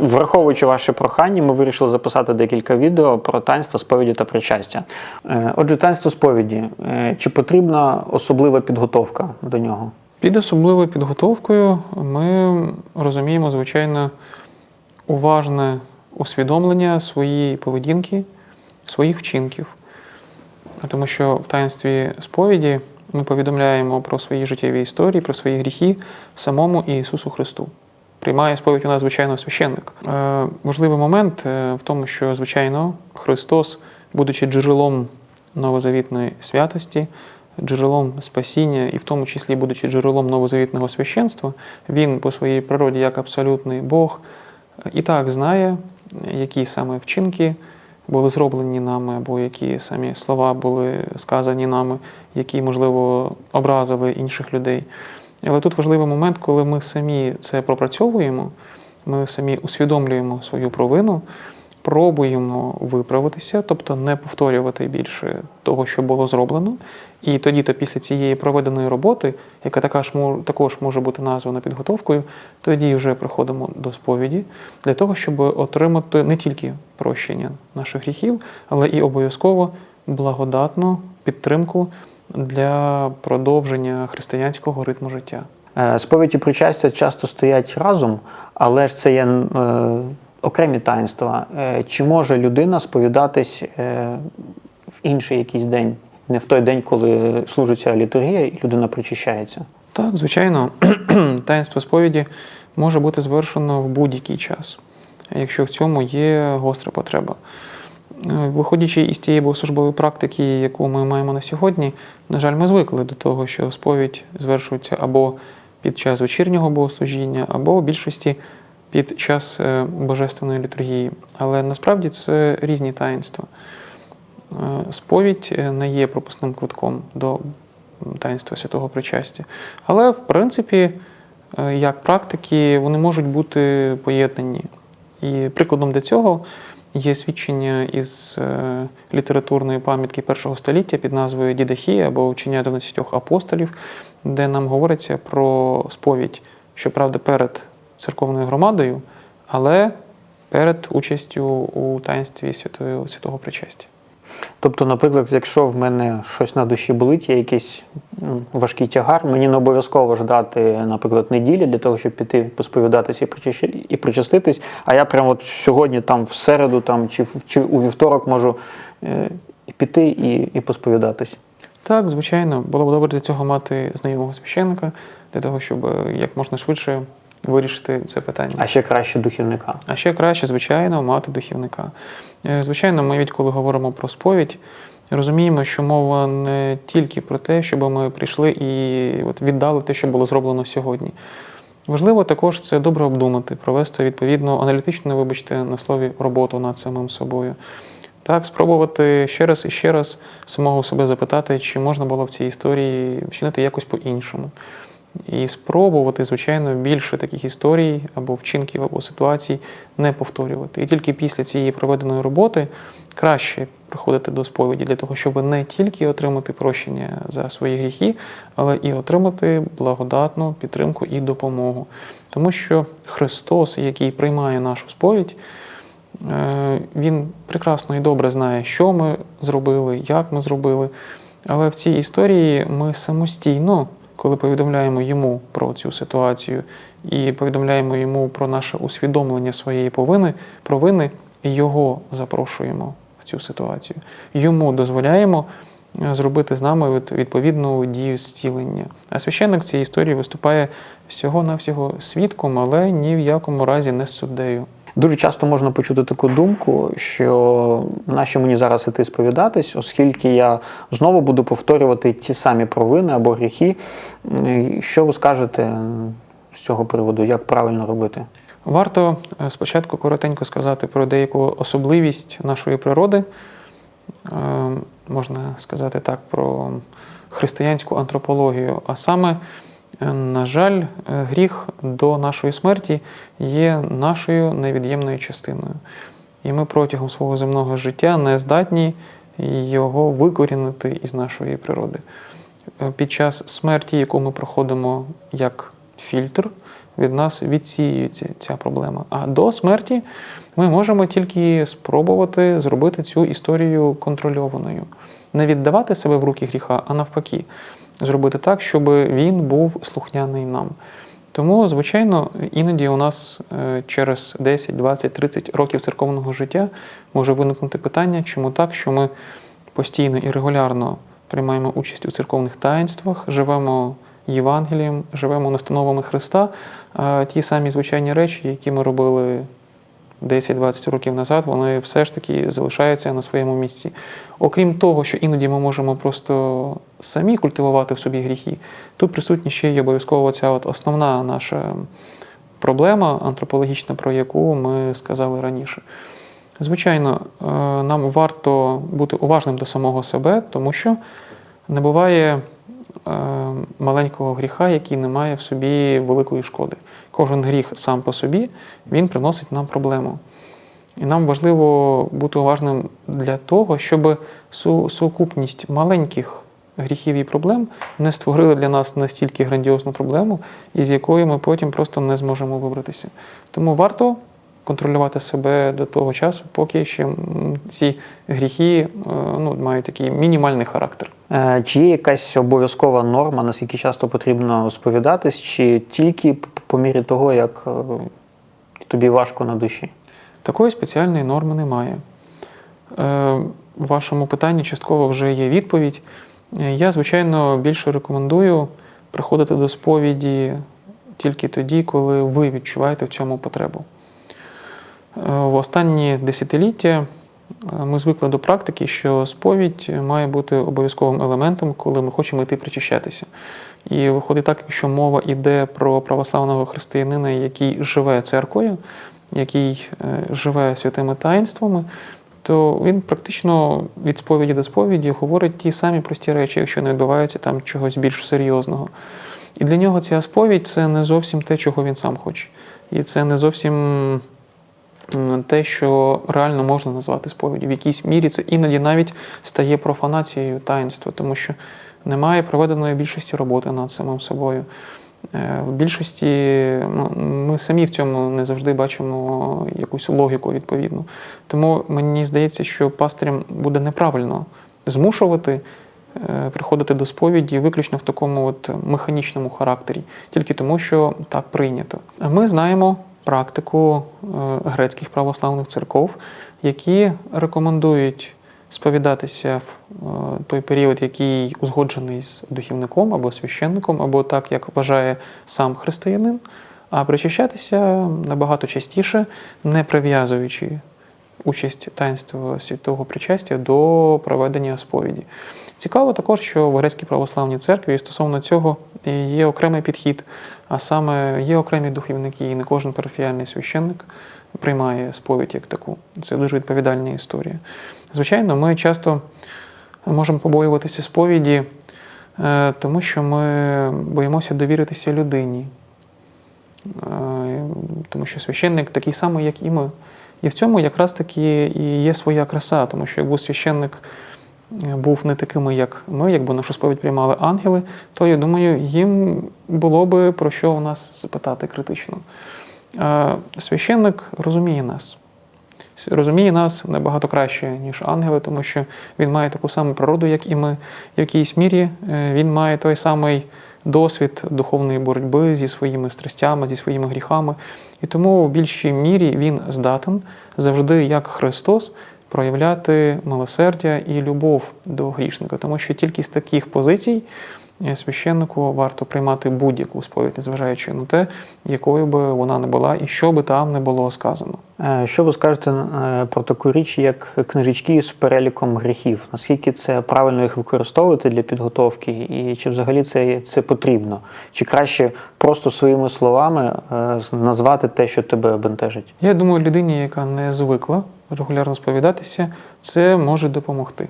Враховуючи ваше прохання, ми вирішили записати декілька відео про таїнство сповіді та причастя. Е, Отже, таїнство сповіді. Е, Чи потрібна особлива підготовка до нього? Під особливою підготовкою ми розуміємо, звичайно, уважне усвідомлення своєї поведінки, своїх вчинків. Тому що в таїнстві сповіді ми повідомляємо про свої життєві історії, про свої гріхи самому Ісусу Христу. Приймає сповідь у нас, звичайно, священник. Е, важливий момент е, в тому, що, звичайно, Христос, будучи джерелом новозавітної святості, джерелом спасіння, і в тому числі будучи джерелом новозавітного священства, він по своїй природі, як абсолютний Бог, е, і так знає, які саме вчинки були зроблені нами, або які самі слова були сказані нами, які, можливо, образили інших людей. Але тут важливий момент, коли ми самі це пропрацьовуємо, ми самі усвідомлюємо свою провину, пробуємо виправитися, тобто не повторювати більше того, що було зроблено. І тоді, то після цієї проведеної роботи, яка також може бути названа підготовкою, тоді вже приходимо до сповіді для того, щоб отримати не тільки прощення наших гріхів, але і обов'язково благодатну підтримку для продовження християнського ритму життя. Е, Сповідь і причастя часто стоять разом, але ж це є е, окремі таїнства. Е, Чи може людина сповідатись в інший якийсь день, не в той день, коли служиться літургія і людина причащається? Так, звичайно, таїнство сповіді може бути звершено в будь-який час, якщо в цьому є гостра потреба. Е, Виходячи із тієї богослужбової практики, яку ми маємо на сьогодні, на жаль, ми звикли до того, що сповідь звершується або під час вечірнього богослужіння, або в більшості під час е, божественної літургії. Але насправді це різні таїнства. Е, Сповідь не є пропускним квитком до таїнства святого причастя. Але, в принципі, як практики, вони можуть бути поєднані. І прикладом для цього є свідчення із е, літературної пам'ятки першого століття під назвою Дідахія або вчення 12 апостолів, де нам говориться про сповідь, щоправда, перед церковною громадою, але перед участю у таїнстві святого, причастя. Тобто, наприклад, якщо в мене щось на душі болить, є якийсь важкий тягар, мені не обов'язково ждати, наприклад, неділі для того, щоб піти посповідатися і причаститись. А я прямо от сьогодні, там, в середу, там, чи, чи у вівторок можу е, піти і, і посповідатись. Так, звичайно, було б добре для цього мати знайомого священника, для того, щоб е, як можна швидше вирішити це питання. А ще краще духівника. А ще краще, звичайно, мати духівника. Е, Звичайно, ми відколи говоримо про сповідь, розуміємо, що мова не тільки про те, щоб ми прийшли і от віддали те, що було зроблено сьогодні. Важливо також це добре обдумати, провести відповідну аналітичну, вибачте, на слові роботу над самим собою. Так, спробувати ще раз і ще раз самого себе запитати, чи можна було в цій історії вчинити якось по-іншому. І спробувати, звичайно, більше таких історій або вчинків, або ситуацій не повторювати. І тільки після цієї проведеної роботи краще приходити до сповіді для того, щоб не тільки отримати прощення за свої гріхи, але і отримати благодатну підтримку і допомогу. Тому що Христос, який приймає нашу сповідь, Е, Він прекрасно і добре знає, що ми зробили, як ми зробили. Але в цій історії ми самостійно, коли повідомляємо йому про цю ситуацію і повідомляємо йому про наше усвідомлення своєї повини, провини, його запрошуємо в цю ситуацію. Йому дозволяємо е, зробити з нами від- відповідну дію зцілення. А священник в цій історії виступає всього-навсього свідком, але ні в якому разі не суддею. Дуже часто можна почути таку думку, що нащо мені зараз іти сповідатись, оскільки я знову буду повторювати ті самі провини або гріхи. Що ви скажете з цього приводу, як правильно робити? Варто е, спочатку коротенько сказати про деяку особливість нашої природи, Е, можна сказати так, про християнську антропологію. А саме, е, на жаль, е, гріх до нашої смерті є нашою невід'ємною частиною. І ми протягом свого земного життя не здатні його викорінити із нашої природи. Е, Під час смерті, яку ми проходимо як фільтр, від нас відсіюється ця проблема. А до смерті ми можемо тільки спробувати зробити цю історію контрольованою. Не віддавати себе в руки гріха, а навпаки, зробити так, щоб він був слухняний нам. Тому, звичайно, іноді у нас е, через 10, 20, 30 років церковного життя може виникнути питання, чому так, що ми постійно і регулярно приймаємо участь у церковних таїнствах, живемо Євангелієм, живемо настановами Христа, ті самі звичайні речі, які ми робили 10-20 років назад, вони все ж таки залишаються на своєму місці. Окрім того, що іноді ми можемо просто самі культивувати в собі гріхи, тут присутня ще й обов'язково ця от основна наша проблема антропологічна, про яку ми сказали раніше. Звичайно, е, нам варто бути уважним до самого себе, тому що не буває е, маленького гріха, який не має в собі великої шкоди. Кожен гріх сам по собі він приносить нам проблему. І нам важливо бути уважним для того, щоб су- сукупність маленьких гріхів і проблем не створили для нас настільки грандіозну проблему, із якої ми потім просто не зможемо вибратися. Тому варто контролювати себе до того часу, поки ще ці гріхи е, ну, мають такий мінімальний характер. Е, Чи є якась обов'язкова норма, наскільки часто потрібно сповідатись, чи тільки по мірі того, як е, тобі важко на душі? Такої спеціальної норми немає. Е, В вашому питанні частково вже є відповідь. Я, звичайно, більше рекомендую приходити до сповіді тільки тоді, коли ви відчуваєте в цьому потребу. В останні десятиліття ми звикли до практики, що сповідь має бути обов'язковим елементом, коли ми хочемо йти причащатися. І виходить так, якщо мова йде про православного християнина, який живе церквою, який е, живе святими таїнствами, то він практично від сповіді до сповіді говорить ті самі прості речі, якщо не відбувається там чогось більш серйозного. І для нього ця сповідь це не зовсім те, чого він сам хоче. І це не зовсім те, що реально можна назвати сповіддю. В якійсь мірі це іноді навіть стає профанацією таїнства, тому що немає проведеної більшості роботи над самим собою. Е, В більшості ну, ми самі в цьому не завжди бачимо якусь логіку відповідну. Тому мені здається, що пастирям буде неправильно змушувати е, приходити до сповіді виключно в такому от механічному характері, тільки тому, що так прийнято. Ми знаємо практику е, грецьких православних церков, які рекомендують сповідатися в е, той період, який узгоджений з духівником або священником, або так, як вважає сам християнин, а причащатися набагато частіше, не прив'язуючи участь таїнства святого причастя до проведення сповіді. Цікаво також, що в Грецькій православній церкві стосовно цього є окремий підхід, а саме є окремі духовники, і не кожен парафіяльний священник приймає сповідь як таку. Це дуже відповідальна історія. Звичайно, ми часто можемо побоюватися сповіді, е, тому що ми боїмося довіритися людині. Е, Тому що священник такий самий, як і ми. І в цьому якраз таки і є своя краса, тому що якби священник був не такими, як ми, якби нашу сповідь приймали ангели, то я думаю, їм було би про що у нас запитати критично. Е, Священник розуміє нас. Розуміє нас набагато краще, ніж ангели, тому що він має таку саму природу, як і ми. В якійсь мірі е, він має той самий досвід духовної боротьби зі своїми страстями, зі своїми гріхами. І тому в більшій мірі він здатен завжди, як Христос, проявляти милосердя і любов до грішника, тому що тільки з таких позицій священнику варто приймати будь-яку сповідь, незважаючи на те, якою би вона не була і що би там не було сказано. Е, Що ви скажете е, про таку річ, як книжечки з переліком гріхів? Наскільки це правильно їх використовувати для підготовки, і чи взагалі це, це потрібно? Чи краще просто своїми словами е, назвати те, що тебе бентежить? Я думаю, людині, яка не звикла регулярно сповідатися, це може допомогти.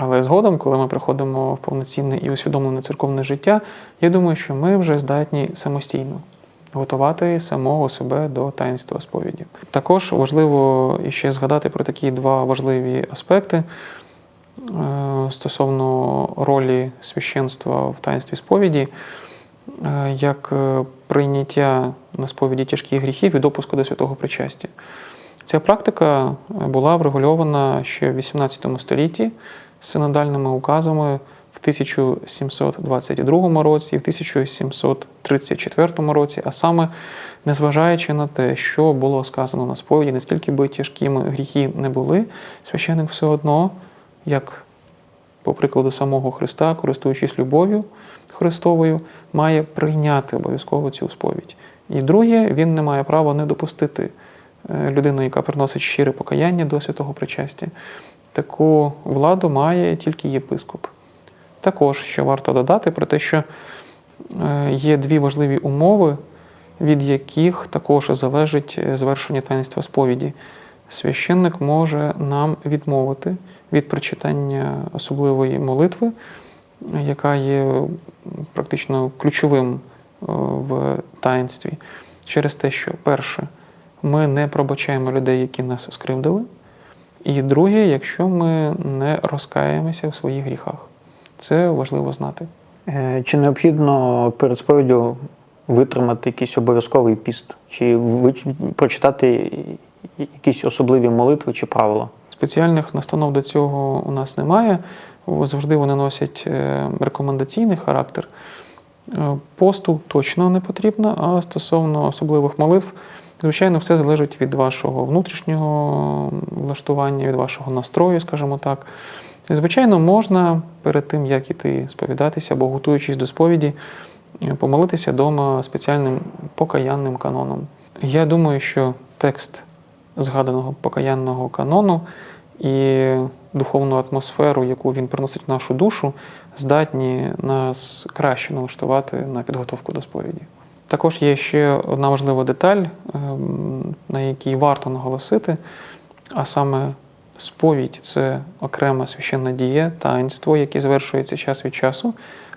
Але згодом, коли ми приходимо в повноцінне і усвідомлене церковне життя, я думаю, що ми вже здатні самостійно готувати самого себе до таїнства сповіді. Також важливо іще згадати про такі два важливі аспекти е, стосовно ролі священства в таїнстві сповіді. е, як е, прийняття на сповіді тяжких гріхів і допуску до святого причастя. Ця практика була врегульована ще в 18 столітті синодальними указами в 1722 році і в 1734 році, а саме незважаючи на те, що було сказано на сповіді, наскільки би тяжкими гріхи не були, священик все одно, як по прикладу самого Христа, користуючись любов'ю Христовою, має прийняти обов'язково цю сповідь. І друге, він не має права не допустити е, людину, яка приносить щире покаяння до святого причастя. Таку владу має тільки єпископ. Також що варто додати про те, що е, є дві важливі умови, від яких також залежить е, звершення таїнства сповіді. Священник може нам відмовити від прочитання особливої молитви, яка є практично ключовим е, в таїнстві, через те, що перше, ми не пробачаємо людей, які нас скривдили. І друге, якщо ми не розкаємося в своїх гріхах. Це важливо знати. Е, Чи необхідно перед сповіддю витримати якийсь обов'язковий піст? Чи прочитати якісь особливі молитви чи правила? Спеціальних настанов до цього у нас немає. Завжди вони носять е, рекомендаційний характер. Е, Посту точно не потрібно, а стосовно особливих молитв, звичайно, все залежить від вашого внутрішнього влаштування, від вашого настрою, скажімо так. Звичайно, можна перед тим, як іти сповідатися або готуючись до сповіді, е, помолитися вдома спеціальним покаянним каноном. Я думаю, що текст згаданого покаянного канону і духовну атмосферу, яку він приносить в нашу душу, здатні нас краще налаштувати на підготовку до сповіді. Також є ще одна важлива деталь, ем, на якій варто наголосити, а саме сповідь це окрема священна дія, таїнство, яке звершується час від часу,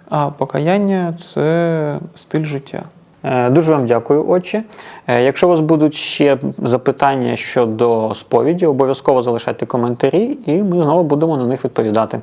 а покаяння це стиль життя. Е, Дуже вам дякую, отче. Е, Якщо у вас будуть ще запитання щодо сповіді, обов'язково залишайте коментарі, і ми знову будемо на них відповідати.